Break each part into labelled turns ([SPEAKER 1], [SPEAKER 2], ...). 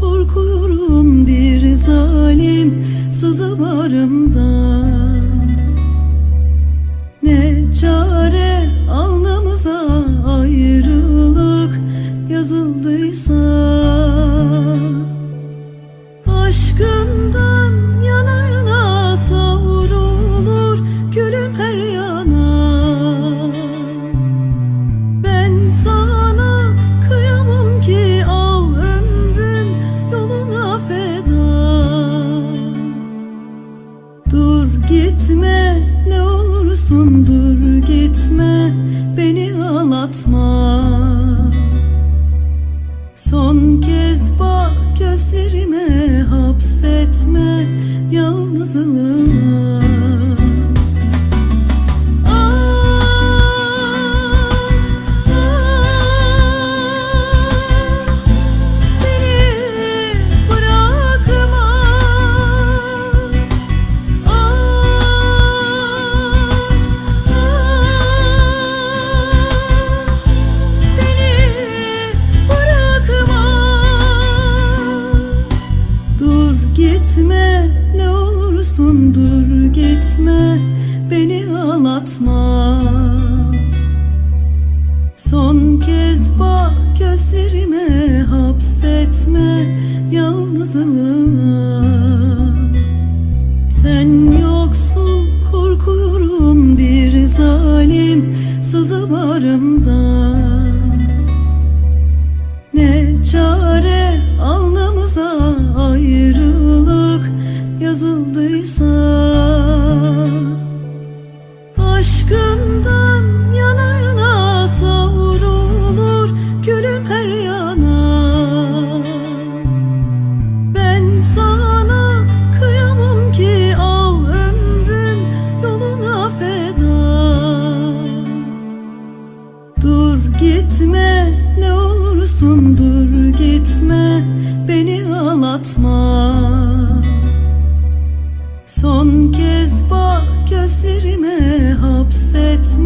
[SPEAKER 1] Korkuyorum bir zalim. Sızı barımda gitme beni ağlatma gitme beni ağlatma. Son kez bak gözlerime hapsetme yalnızlığıma Sen yoksun korkuyorum bir zalim sızı barımda ne çare gitme ne olursun dur gitme beni ağlatma. Son kez bak gözlerime hapsetme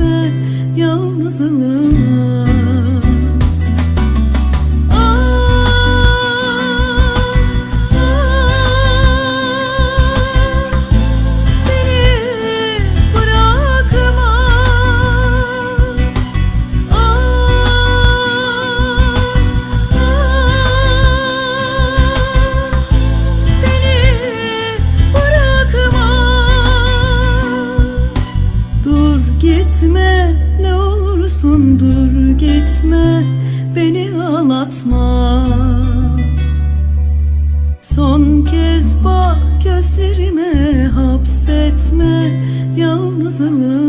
[SPEAKER 1] beni ağlatma. Son kez bak gözlerime hapsetme yalnızlığıma